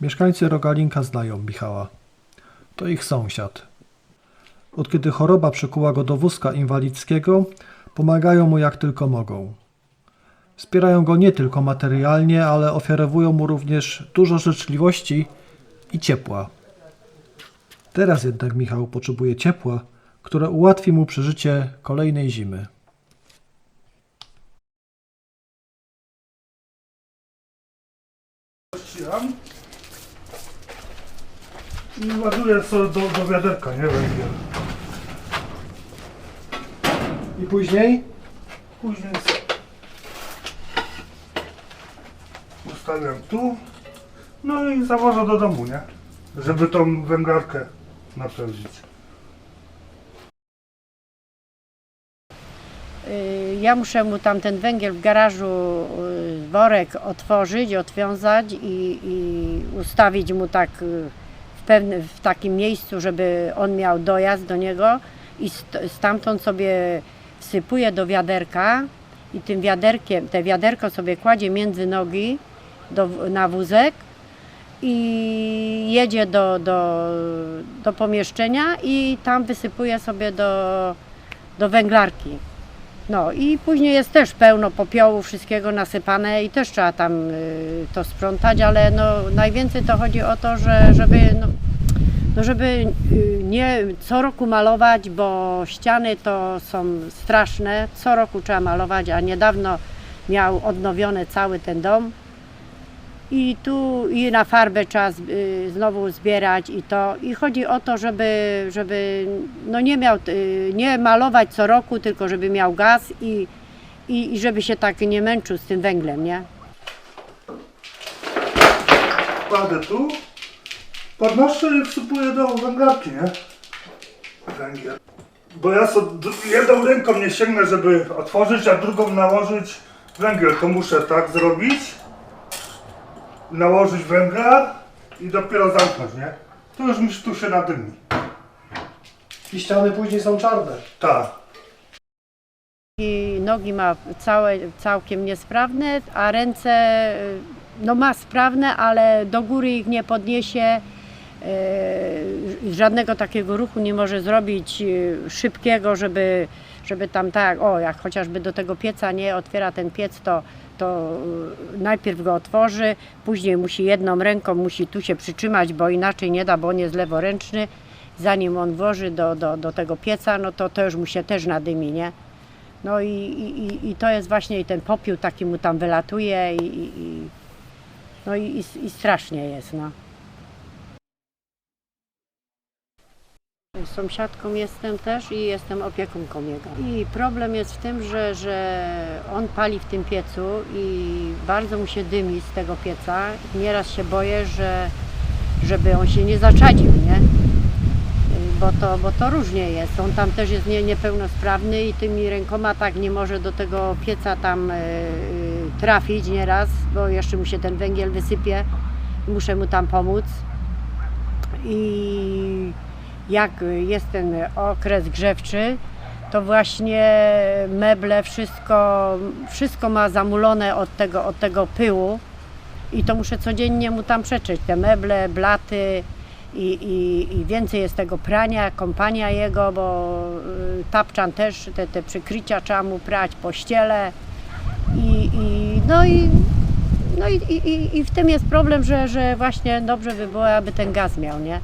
Mieszkańcy Rogalinka znają Michała. To ich sąsiad. Od kiedy choroba przykuła go do wózka inwalidzkiego, pomagają mu jak tylko mogą. Wspierają go nie tylko materialnie, ale ofiarowują mu również dużo życzliwości i ciepła. Teraz jednak Michał potrzebuje ciepła, które ułatwi mu przeżycie kolejnej zimy. Ściram. I ładuję sobie do, do wiaderka, nie węgiel. I później? Później sobie ustawiam tu. No i zawożę do domu, nie? Żeby tą węglarkę napełnić. Y, Ja muszę mu tam ten węgiel w garażu, y, worek otworzyć, otwiązać i, i ustawić mu tak y, w takim miejscu, żeby on miał dojazd do niego i st- stamtąd sobie wsypuje do wiaderka i tym wiaderkiem, te wiaderko sobie kładzie między nogi do, na wózek i jedzie do, do, do pomieszczenia i tam wysypuje sobie do, do węglarki. No i później jest też pełno popiołu, wszystkiego nasypane i też trzeba tam y, to sprzątać, ale no, najwięcej to chodzi o to, że, żeby, no, no żeby y, nie co roku malować, bo ściany to są straszne. Co roku trzeba malować, a niedawno miał odnowiony cały ten dom. I tu i na farbę trzeba z- y, znowu zbierać i to. I chodzi o to, żeby, żeby no nie miał, y, nie malować co roku, tylko żeby miał gaz i, i, i żeby się tak nie męczył z tym węglem, nie? Kładę tu, podnoszę i wsypuję do węglarki, nie? Węgiel. Bo ja d- jedną ręką nie sięgnę, żeby otworzyć, a drugą nałożyć węgiel. To muszę tak zrobić. Nałożyć węgla i dopiero zamknąć, nie? To już mi tu się nadymi. I ściany później są czarne. Tak. I nogi ma całe, całkiem niesprawne, a ręce y, no ma sprawne, ale do góry ich nie podniesie. y, Żadnego takiego ruchu nie może zrobić y, szybkiego, żeby, żeby tam tak, o jak chociażby do tego pieca nie otwiera ten piec, to, to y, najpierw go otworzy, później musi jedną ręką, musi tu się przytrzymać, bo inaczej nie da, bo on jest leworęczny. Zanim on włoży do, do, do tego pieca, no to to już mu się też nadymi, nie? No i, i, i- to jest właśnie i ten popiół taki mu tam wylatuje i, i, no i, i, i strasznie jest, no. Sąsiadką jestem też i jestem opiekunką jego. I problem jest w tym, że, że on pali w tym piecu i bardzo mu się dymi z tego pieca. Nieraz się boję, że żeby on się nie zaczadził, nie? bo to, bo to różnie jest. On tam też jest nie, niepełnosprawny i tymi rękoma tak nie może do tego pieca tam y, trafić nieraz, bo jeszcze mu się ten węgiel wysypie. Muszę mu tam pomóc. I jak jest ten okres grzewczy, to właśnie meble, wszystko, wszystko ma zamulone od tego, od tego pyłu i to muszę codziennie mu tam przeczyć. Te meble, blaty, i, i, i więcej jest tego prania, kąpania jego, bo y, tapczan też, te, te przykrycia trzeba mu prać, pościele i, i no i no i, i- i w tym jest problem, że, że właśnie dobrze by było, aby ten gaz miał, nie?